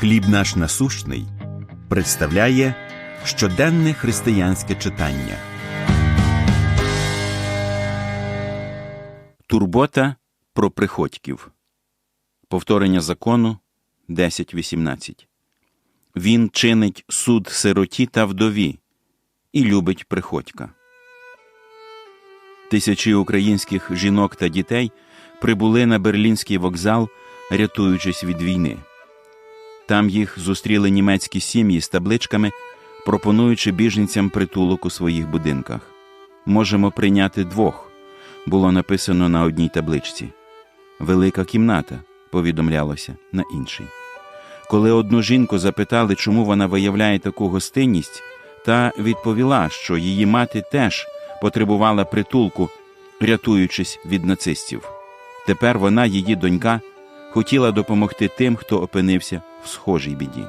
Хліб наш насущний представляє щоденне християнське читання. Турбота про приходьків. Повторення закону 10.18. Він чинить суд сироті та вдові і любить приходька. Тисячі українських жінок та дітей прибули на берлінський вокзал, рятуючись від війни. Там їх зустріли німецькі сім'ї з табличками, пропонуючи біженцям притулок у своїх будинках. Можемо прийняти двох, було написано на одній табличці. Велика кімната, повідомлялося на іншій. Коли одну жінку запитали, чому вона виявляє таку гостинність, та відповіла, що її мати теж потребувала притулку, рятуючись від нацистів. Тепер вона, її донька, хотіла допомогти тим, хто опинився в схожій біді.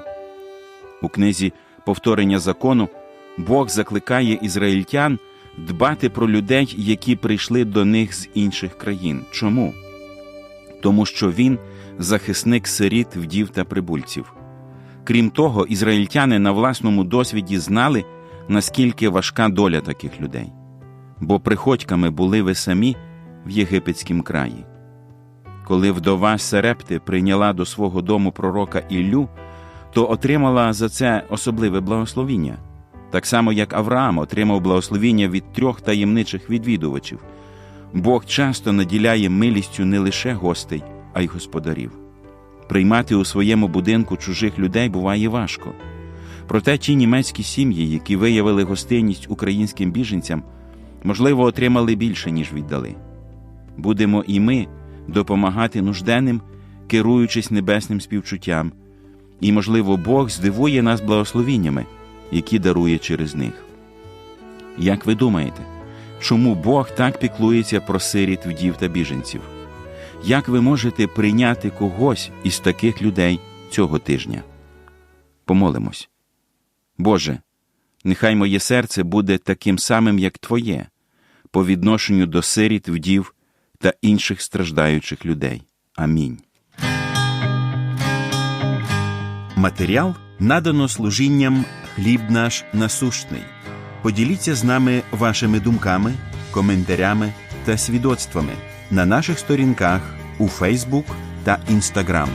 У книзі Повторення закону Бог закликає ізраїльтян дбати про людей, які прийшли до них з інших країн. Чому? Тому що він захисник сиріт, вдів та прибульців. Крім того, ізраїльтяни на власному досвіді знали, наскільки важка доля таких людей, бо приходьками були ви самі в єгипетськім краї. Коли вдова Серепти прийняла до свого дому пророка Іллю, то отримала за це особливе благословіння, так само як Авраам отримав благословіння від трьох таємничих відвідувачів. Бог часто наділяє милістю не лише гостей, а й господарів. Приймати у своєму будинку чужих людей буває важко. Проте ті німецькі сім'ї, які виявили гостинність українським біженцям, можливо, отримали більше, ніж віддали. Будемо і ми допомагати нужденним, керуючись небесним співчуттям, і, можливо, Бог здивує нас благословіннями, які дарує через них. Як ви думаєте, чому Бог так піклується про сиріт вдів та біженців? Як ви можете прийняти когось із таких людей цього тижня? Помолимось. Боже, нехай моє серце буде таким самим, як Твоє, по відношенню до сиріт, вдів та інших страждаючих людей. Амінь. Матеріал надано служінням хліб наш насущний. Поділіться з нами вашими думками, коментарями та свідоцтвами на наших сторінках у Фейсбук та Інстаграм.